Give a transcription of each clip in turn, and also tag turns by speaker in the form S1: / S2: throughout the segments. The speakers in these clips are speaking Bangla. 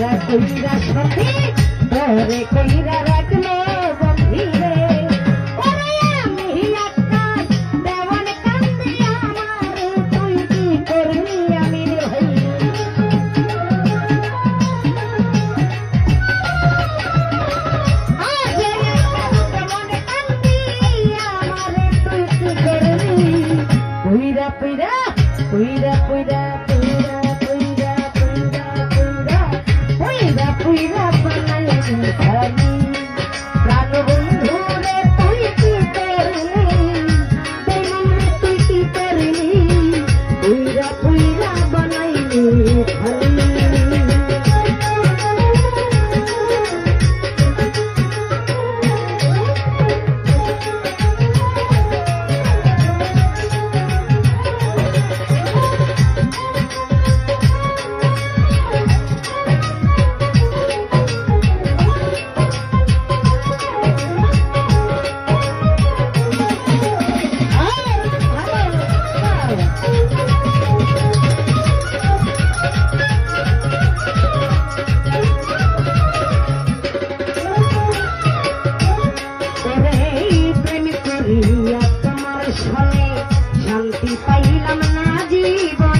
S1: কইরা কইরা সাথে ধরে কইরা রাখল বন্ধুরে ওরে আমি আকাশ দেওয়ান কান্দে আমার তুই কি করবি আমি রে ভাই Cuida, cuida, cuida, cuida, cuida. Thank you. চাইলাম না জীবন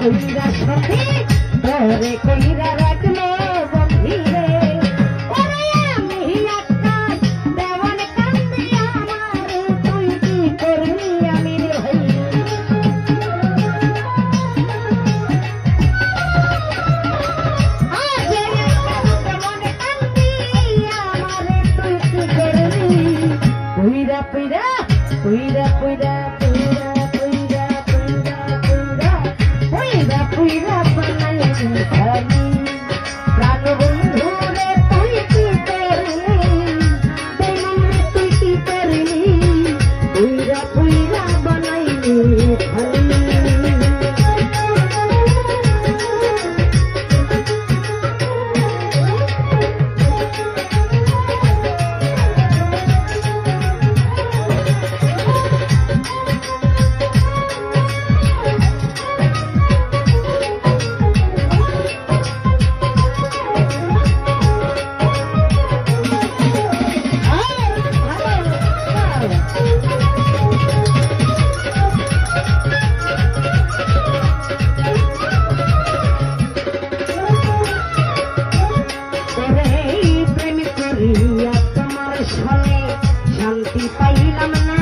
S1: কইরা সখী ধরে কইরা রাখল বন্ধি রে ওরে আমি একটা দেওয়ান কান্দে আমার তুই কি করবি আমি রে হই Cuida, cuida, cuida, cuida. ah 拉们